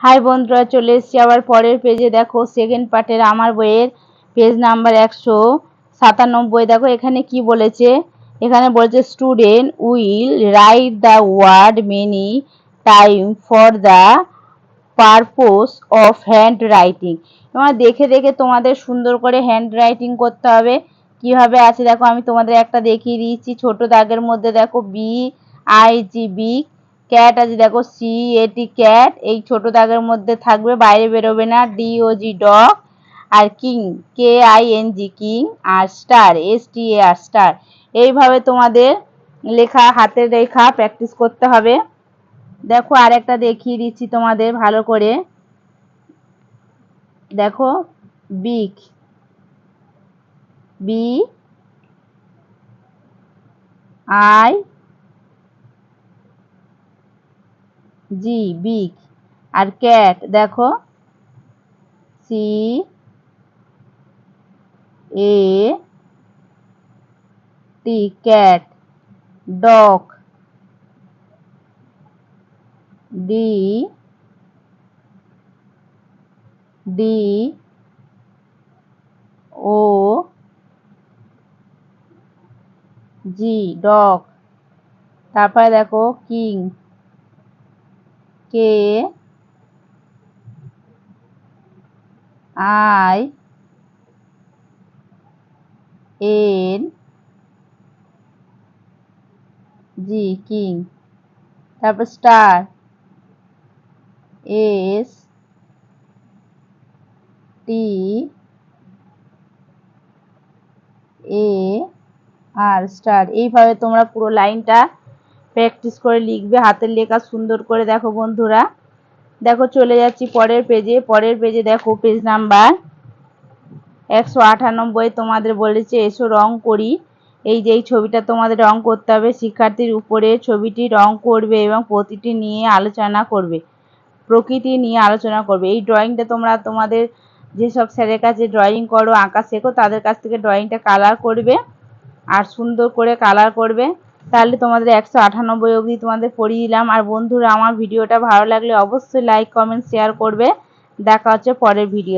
High বন্ধুরা, চলে এসেছি আবার পরের পেজে দেখো সেকেন্ড পার্টের আমার বইয়ের পেজ নাম্বার একশো সাতানব্বই। দেখো, এখানে কি বলেছে? এখানে বলেছে student will write the word many time for the purpose of handwriting তোমার দেখে দেখে তোমাদের সুন্দর করে হ্যান্ড রাইটিং করতে হবে। কীভাবে আছে? দেখো, আমি তোমাদের একটা দেখিয়ে দিয়েছি ছোট দাগের মধ্যে দেখো বি আই জি ক্যাট আছে, দেখো সি এটি ক্যাট এই ছোট দাগের মধ্যে থাকবে, বাইরে বেরোবে না D O G dog R king K I N G king R star S T A R star এইভাবে তোমাদের লেখা, হাতের রেখা প্র্যাকটিস করতে হবে। দেখো আর একটা দেখিয়ে দিচ্ছি তোমাদের ভালো করে। দেখো big B I G big R cat দেখো। C A T cat dog D D O G dog তারপরে দেখো king K? I N G, king. তারপর star. S T A R, star. এইভাবে তোমরা পুরো লাইনটা প্র্যাকটিস করে লিখবে, হাতের লেখা সুন্দর করে দেখো বন্ধুরা। দেখো চলে যাচ্ছি পরের পেজে পরের পেজে দেখো পেজ নাম্বার একশো আটানব্বই তোমাদের বলেছে, এসো রং করি। এই যে এই ছবিটা তোমাদের রং করতে হবে। শিক্ষার্থীর উপরে ছবিটি রং করবে এবং প্রতিটি নিয়ে আলোচনা করবে। প্রকৃতি নিয়ে আলোচনা করবে। এই ড্রয়িংটা তোমরা তোমাদের যেসব স্যারের কাছে ড্রয়িং করো, আঁকা শেখো, তাদের কাছ থেকে ড্রয়িংটা কালার করবে আর সুন্দর করে কালার করবে। তাহলে তোমাদের একশো আটানব্বই অবধি তোমাদের পড়িয়ে দিলাম। আর বন্ধুরা, আমার ভিডিওটা ভালো লাগলে অবশ্যই লাইক কমেন্ট শেয়ার করবে। দেখা হচ্ছে পরের ভিডিও